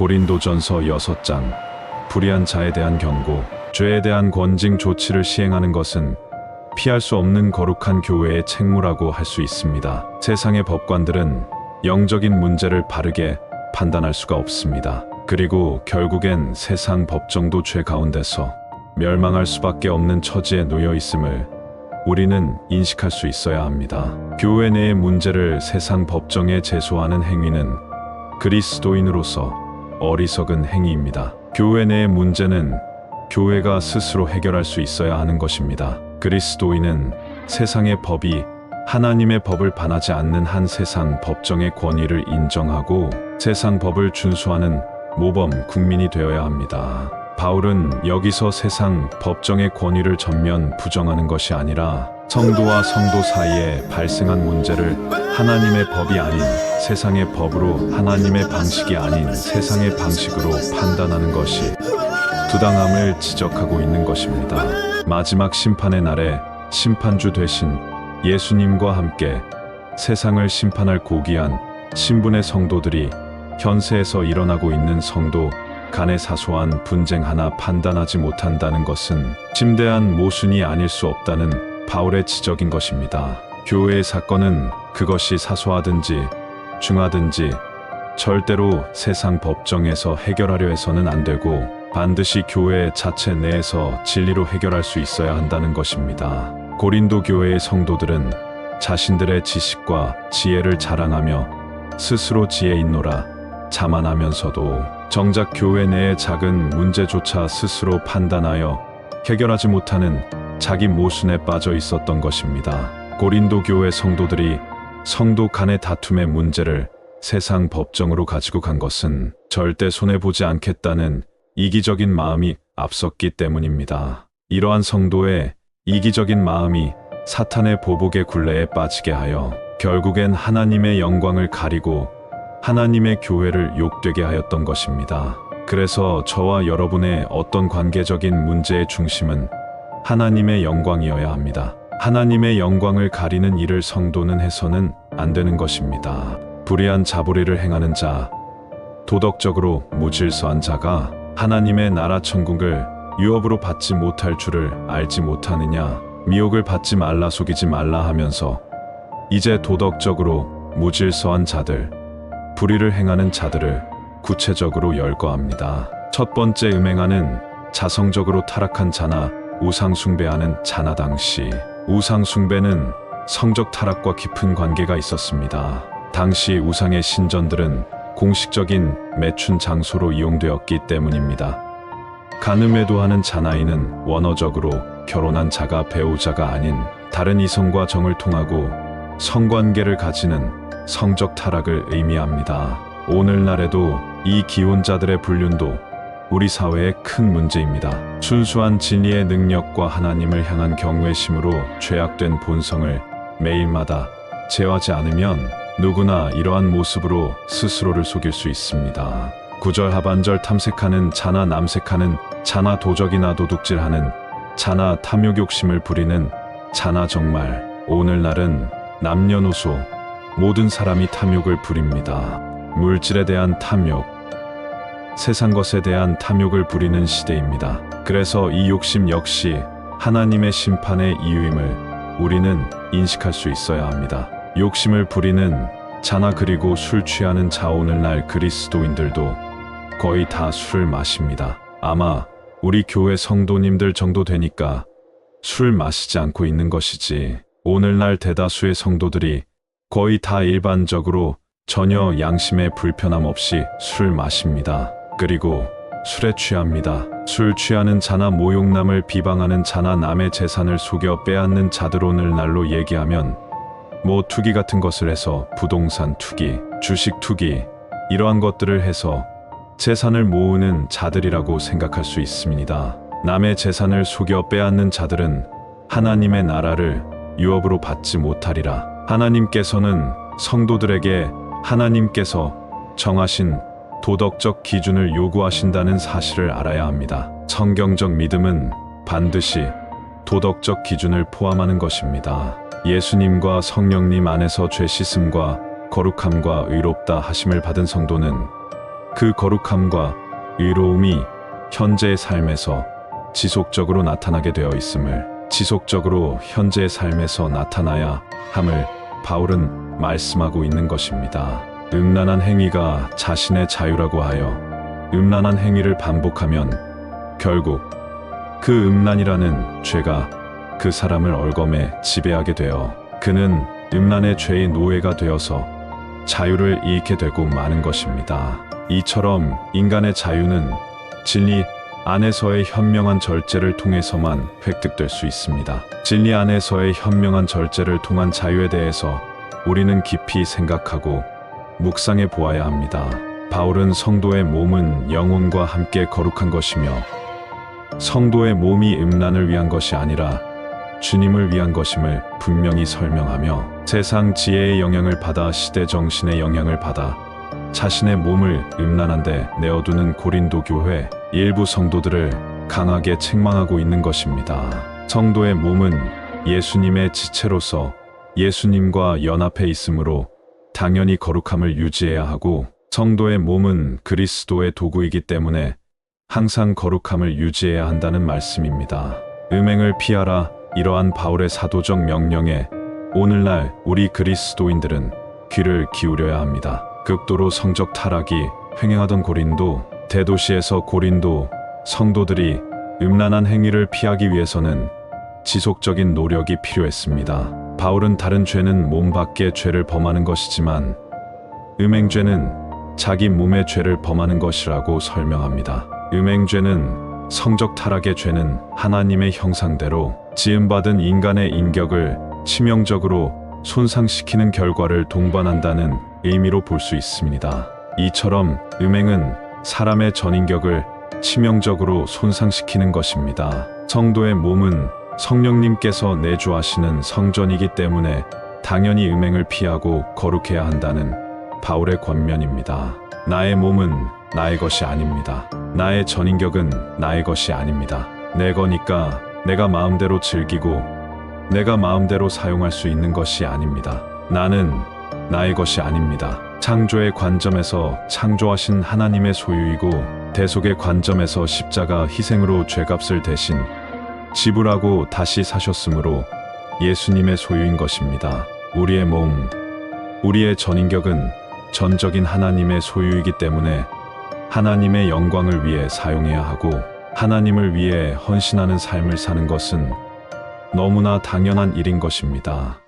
고린도전서 6장 불의한 자에 대한 경고, 죄에 대한 권징 조치를 시행하는 것은 피할 수 없는 거룩한 교회의 책무라고 할 수 있습니다. 세상의 법관들은 영적인 문제를 바르게 판단할 수가 없습니다. 그리고 결국엔 세상 법정도 죄 가운데서 멸망할 수밖에 없는 처지에 놓여 있음을 우리는 인식할 수 있어야 합니다. 교회 내의 문제를 세상 법정에 제소하는 행위는 그리스도인으로서 어리석은 행위입니다. 교회 내의 문제는 교회가 스스로 해결할 수 있어야 하는 것입니다. 그리스도인은 세상의 법이 하나님의 법을 반하지 않는 한 세상 법정의 권위를 인정하고 세상 법을 준수하는 모범 국민이 되어야 합니다. 바울은 여기서 세상 법정의 권위를 전면 부정하는 것이 아니라 성도와 성도 사이에 발생한 문제를 하나님의 법이 아닌 세상의 법으로 하나님의 방식이 아닌 세상의 방식으로 판단하는 것이 부당함을 지적하고 있는 것입니다. 마지막 심판의 날에 심판주 되신 예수님과 함께 세상을 심판할 고귀한 신분의 성도들이 현세에서 일어나고 있는 성도 간의 사소한 분쟁 하나 판단하지 못한다는 것은 심대한 모순이 아닐 수 없다는 바울의 지적인 것입니다. 교회의 사건은 그것이 사소하든지 중하든지 절대로 세상 법정에서 해결하려 해서는 안 되고 반드시 교회 자체 내에서 진리로 해결할 수 있어야 한다는 것입니다. 고린도 교회의 성도들은 자신들의 지식과 지혜를 자랑하며 스스로 지혜 있노라 자만하면서도 정작 교회 내의 작은 문제조차 스스로 판단하여 해결하지 못하는 자기 모순에 빠져 있었던 것입니다. 고린도 교회 성도들이 성도 간의 다툼의 문제를 세상 법정으로 가지고 간 것은 절대 손해보지 않겠다는 이기적인 마음이 앞섰기 때문입니다. 이러한 성도의 이기적인 마음이 사탄의 보복의 굴레에 빠지게 하여 결국엔 하나님의 영광을 가리고 하나님의 교회를 욕되게 하였던 것입니다. 그래서 저와 여러분의 어떤 관계적인 문제의 중심은 하나님의 영광이어야 합니다. 하나님의 영광을 가리는 일을 성도는 해서는 안 되는 것입니다. 불의한 자보리를 행하는 자, 도덕적으로 무질서한 자가 하나님의 나라 천국을 유업으로 받지 못할 줄을 알지 못하느냐, 미혹을 받지 말라 속이지 말라 하면서 이제 도덕적으로 무질서한 자들, 불의를 행하는 자들을 구체적으로 열거합니다. 첫 번째 음행하는 자성적으로 타락한 자나 우상숭배하는 자나 당 시 우상숭배는 성적 타락과 깊은 관계가 있었습니다. 당시 우상의 신전들은 공식적인 매춘 장소로 이용되었기 때문입니다. 간음에도 하는 자나이는 원어적으로 결혼한 자가 배우자가 아닌 다른 이성과 정을 통하고 성관계를 가지는 성적 타락을 의미합니다. 오늘날에도 이 기혼자들의 불륜도 우리 사회의 큰 문제입니다. 순수한 진리의 능력과 하나님을 향한 경외심으로 죄악된 본성을 매일마다 제어하지 않으면 누구나 이러한 모습으로 스스로를 속일 수 있습니다. 구절 하반절 탐색하는 자나 남색하는 자나 도적이나 도둑질하는 자나 탐욕 욕심을 부리는 자나 정말 오늘날은 남녀노소 모든 사람이 탐욕을 부립니다. 물질에 대한 탐욕, 세상 것에 대한 탐욕을 부리는 시대입니다. 그래서 이 욕심 역시 하나님의 심판의 이유임을 우리는 인식할 수 있어야 합니다. 욕심을 부리는 자나 그리고 술 취하는 자 오늘날 그리스도인들도 거의 다 술을 마십니다. 아마 우리 교회 성도님들 정도 되니까 술 마시지 않고 있는 것이지 오늘날 대다수의 성도들이 거의 다 일반적으로 전혀 양심의 불편함 없이 술 마십니다. 그리고 술에 취합니다. 술 취하는 자나 모욕남을 비방하는 자나 남의 재산을 속여 빼앗는 자들 오늘날로 얘기하면 뭐 투기 같은 것을 해서 부동산 투기, 주식 투기 이러한 것들을 해서 재산을 모으는 자들이라고 생각할 수 있습니다. 남의 재산을 속여 빼앗는 자들은 하나님의 나라를 유업으로 받지 못하리라. 하나님께서는 성도들에게 하나님께서 정하신 도덕적 기준을 요구하신다는 사실을 알아야 합니다. 성경적 믿음은 반드시 도덕적 기준을 포함하는 것입니다. 예수님과 성령님 안에서 죄 씻음과 거룩함과 의롭다 하심을 받은 성도는 그 거룩함과 의로움이 현재의 삶에서 지속적으로 나타나게 되어 있음을 지속적으로 현재의 삶에서 나타나야 함을 바울은 말씀하고 있는 것입니다. 음란한 행위가 자신의 자유라고 하여 음란한 행위를 반복하면 결국 그 음란이라는 죄가 그 사람을 얼검에 지배하게 되어 그는 음란의 죄의 노예가 되어서 자유를 잃게 되고 마는 것입니다. 이처럼 인간의 자유는 진리 안에서의 현명한 절제를 통해서만 획득될 수 있습니다. 진리 안에서의 현명한 절제를 통한 자유에 대해서 우리는 깊이 생각하고 묵상해 보아야 합니다. 바울은 성도의 몸은 영혼과 함께 거룩한 것이며 성도의 몸이 음란을 위한 것이 아니라 주님을 위한 것임을 분명히 설명하며 세상 지혜의 영향을 받아 시대 정신의 영향을 받아 자신의 몸을 음란한데 내어두는 고린도 교회 일부 성도들을 강하게 책망하고 있는 것입니다. 성도의 몸은 예수님의 지체로서 예수님과 연합해 있으므로 당연히 거룩함을 유지해야 하고 성도의 몸은 그리스도의 도구이기 때문에 항상 거룩함을 유지해야 한다는 말씀입니다. 음행을 피하라 이러한 바울의 사도적 명령에 오늘날 우리 그리스도인들은 귀를 기울여야 합니다. 극도로 성적 타락이 횡행하던 고린도 대도시에서 고린도 성도들이 음란한 행위를 피하기 위해서는 지속적인 노력이 필요했습니다. 바울은 다른 죄는 몸 밖의 죄를 범하는 것이지만 음행죄는 자기 몸의 죄를 범하는 것이라고 설명합니다. 음행죄는 성적 타락의 죄는 하나님의 형상대로 지음받은 인간의 인격을 치명적으로 손상시키는 결과를 동반한다는 의미로 볼 수 있습니다. 이처럼 음행은 사람의 전인격을 치명적으로 손상시키는 것입니다. 성도의 몸은 성령님께서 내주하시는 성전이기 때문에 당연히 음행을 피하고 거룩해야 한다는 바울의 권면입니다. 나의 몸은 나의 것이 아닙니다. 나의 전인격은 나의 것이 아닙니다. 내 거니까 내가 마음대로 즐기고 내가 마음대로 사용할 수 있는 것이 아닙니다. 나는 나의 것이 아닙니다. 창조의 관점에서 창조하신 하나님의 소유이고 대속의 관점에서 십자가 희생으로 죄값을 대신 지불하고 다시 사셨으므로 예수님의 소유인 것입니다. 우리의 몸, 우리의 전인격은 전적인 하나님의 소유이기 때문에 하나님의 영광을 위해 사용해야 하고 하나님을 위해 헌신하는 삶을 사는 것은 너무나 당연한 일인 것입니다.